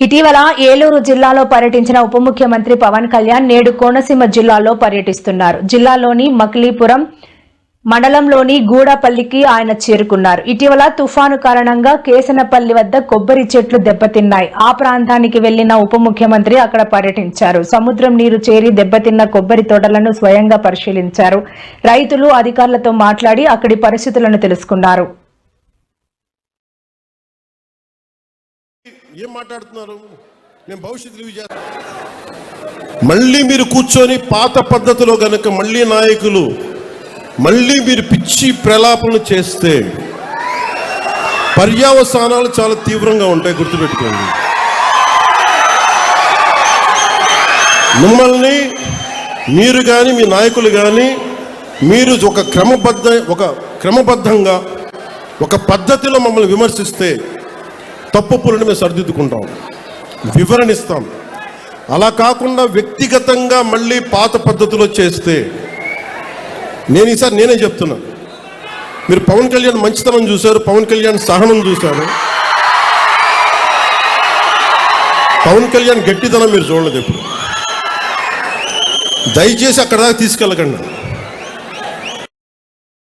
ఇటీవల ఏలూరు జిల్లాలో పర్యటించిన ఉప ముఖ్యమంత్రి పవన్ కళ్యాణ్ నేడు కోనసీమ జిల్లాలో పర్యటిస్తున్నారు. జిల్లాలోని మకిలీపురం మండలంలోని గూడపల్లికి ఆయన చేరుకున్నారు. ఇటీవల తుఫాను కారణంగా కేసనపల్లి వద్ద కొబ్బరి చెట్లు దెబ్బతిన్నాయి. ఆ ప్రాంతానికి వెళ్ళిన ఉప ముఖ్యమంత్రి అక్కడ పర్యటించారు. సముద్రం నీరు చేరి దెబ్బతిన్న కొబ్బరి తోటలను స్వయంగా పరిశీలించారు. రైతులు అధికారులతో మాట్లాడి అక్కడి పరిస్థితులను తెలుసుకున్నారు. ఏం మాట్లాడుతున్నారు? నేను భవిష్యత్తు రివ్యూ చేస్తాను మళ్ళీ మీరు కూర్చొని పాత పద్ధతిలో కనుక మళ్ళీ నాయకులు మళ్ళీ మీరు పిచ్చి ప్రలాపనలు చేస్తే పర్యావసానాలు చాలా తీవ్రంగా ఉంటాయి గుర్తుపెట్టుకోండి. మిమ్మల్ని మీరు కానీ మీ నాయకులు కానీ మీరు ఒక క్రమబద్ధ ఒక క్రమబద్ధంగా ఒక పద్ధతిలో మమ్మల్ని విమర్శిస్తే తప్పులను మేము సరిదిద్దుకుంటాం. వివరణిస్తాం. అలా కాకుండా వ్యక్తిగతంగా మళ్ళీ పాత పద్ధతిలో చేస్తే నేను ఈసారి నేనే చెప్తున్నా. మీరు పవన్ కళ్యాణ్ మంచితనం చూశారు పవన్ కళ్యాణ్ సహనం చూశారు. పవన్ కళ్యాణ్ గట్టితనం మీరు చూడలేదు ఎప్పుడు దయచేసి అక్కడ దాకా తీసుకెళ్ళకండి.